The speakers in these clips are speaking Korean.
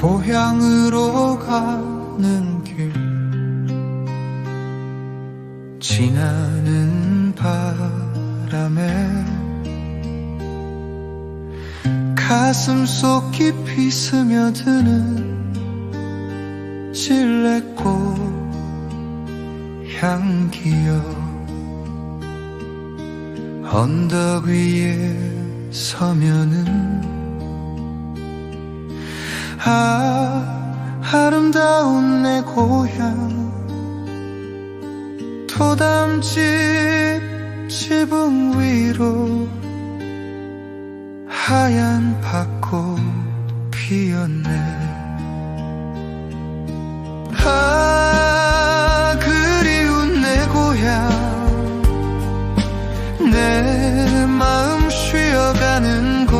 고향으로 가는 길. 지나는 바람에 가슴 속 깊이 스며드는 실내꽃 향기여. 언덕 위에 서면은 아 아름다운 내 고향. 토담집 지붕 위로 하얀 벚꽃 피었네. 아 그리운 내 고향. 내 마음 쉬어가는 곳.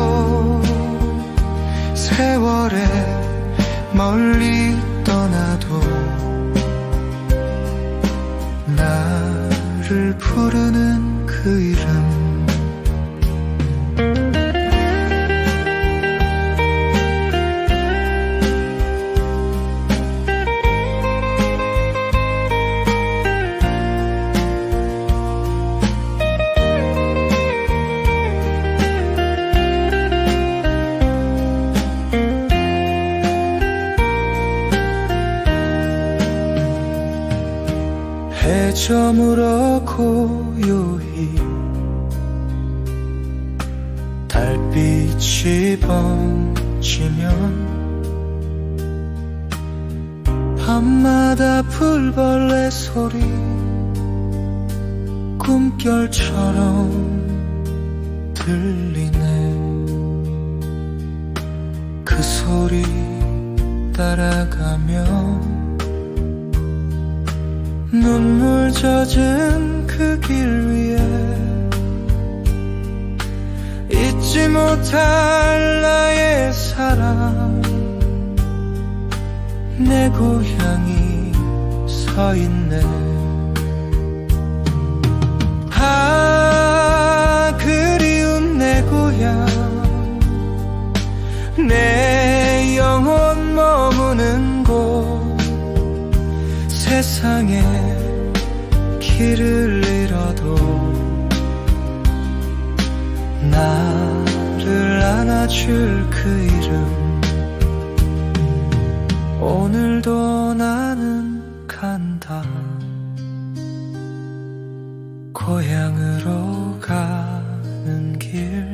세월에 멀리 떠나도 나를 부르는 그 이름 해저물어 고요히 달빛이 번지면 밤마다 불벌레 소리 꿈결처럼 들리네. 그 소리 따라가며 눈물 젖은 그 길 위에 잊지 못할 나의 사랑 내 고향이 서 있네. 아 그리운 내 고향 내 세상에 길을 잃어도 나를 안아줄 그 이름. 오늘도 나는 간다. 고향으로 가는 길.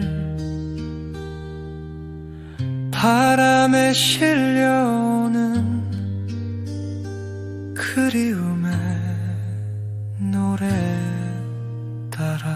바람에 실려오는 그리움의 노래 따라